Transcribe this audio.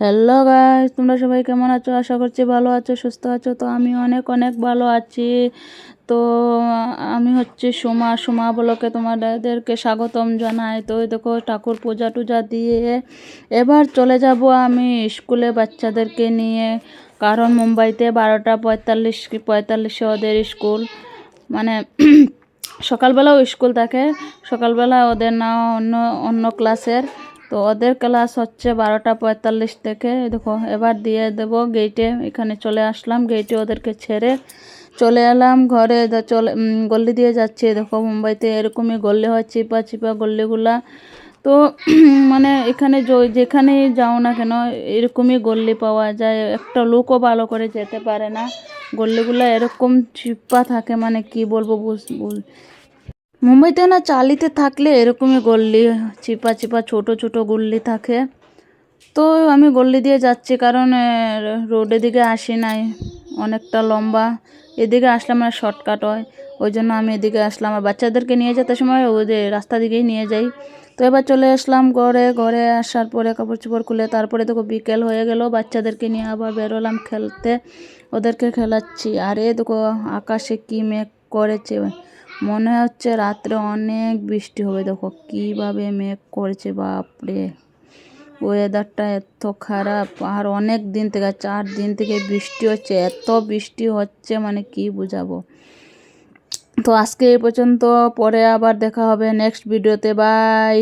Hello guys তোমরা সবাই কেমন আছো? আশা করছি ভালো আছো, সুস্থ আছো। তো আমি অনেক অনেক ভালো আছি। তো, আমি হচ্ছে সোমা সোমা বলকে তোমাদেরকে স্বাগতম জানাই। তো দেখো, ঠাকুর পূজা টুজা দিয়ে এবার চলে যাব আমি স্কুলে বাচ্চাদেরকে নিয়ে, কারণ মুম্বাইতে বারোটা পঁয়তাল্লিশ, পঁয়তাল্লিশে ওদের স্কুল। মানে সকালবেলাও স্কুল থাকে, সকালবেলা ওদের না অন্য অন্য ক্লাসের। তো ওদের ক্লাস হচ্ছে বারোটা পঁয়তাল্লিশ থেকে। দেখো, এবার দিয়ে দেব গেটে এখানে চলে আসলাম গেটে ওদেরকে ছেড়ে চলে এলাম। ঘরে চলে গল্লি দিয়ে যাচ্ছি। দেখো, মুম্বাইতে এরকমই গল্লি হয়, চিপা চিপা গল্লিগুলা তো মানে এখানে যেখানেই যাও না কেন, এরকমই গল্লি পাওয়া যায়। একটা লোকও ভালো করে যেতে পারে না। গল্লিগুলো এরকম চিপা থাকে মানে কি বলব বুঝ- মুম্বাইতে না চালিতে থাকলে এরকমই গল্লি, চিপা চিপা, ছোট ছোট গল্লি থাকে। তো আমি গল্লি দিয়ে যাচ্ছি কারণ রোডের দিকে আসি নাই, অনেকটা লম্বা। এদিকে আসলে মানে শর্টকাট হয়, ওই জন্য আমি এদিকে আসলাম। আর বাচ্চাদেরকে নিয়ে যেতে সময় যে রাস্তা দিকেই নিয়ে যাই। তো এবার চলে আসলাম ঘরে ঘরে আসার পরে কাপড় চোপড় খুলে তারপরে দেখো বিকেল হয়ে গেল, বাচ্চাদেরকে নিয়ে আবার বেরোলাম খেলতে। ওদেরকে খেলাচ্ছি। আরে দেখো, আকাশে কি মেঘ করেছে। মনে হচ্ছে রাত্রে অনেক বৃষ্টি হবে। দেখো কীভাবে মেঘ করছে, বাপরে। ওয়েদারটা এত খারাপ। আর অনেক দিন থেকে, চার দিন থেকে বৃষ্টি হচ্ছে, এত বৃষ্টি হচ্ছে মানে কি বুঝাবো। তো আজকে এই পর্যন্ত, পরে আবার দেখা হবে নেক্সট ভিডিওতে বাই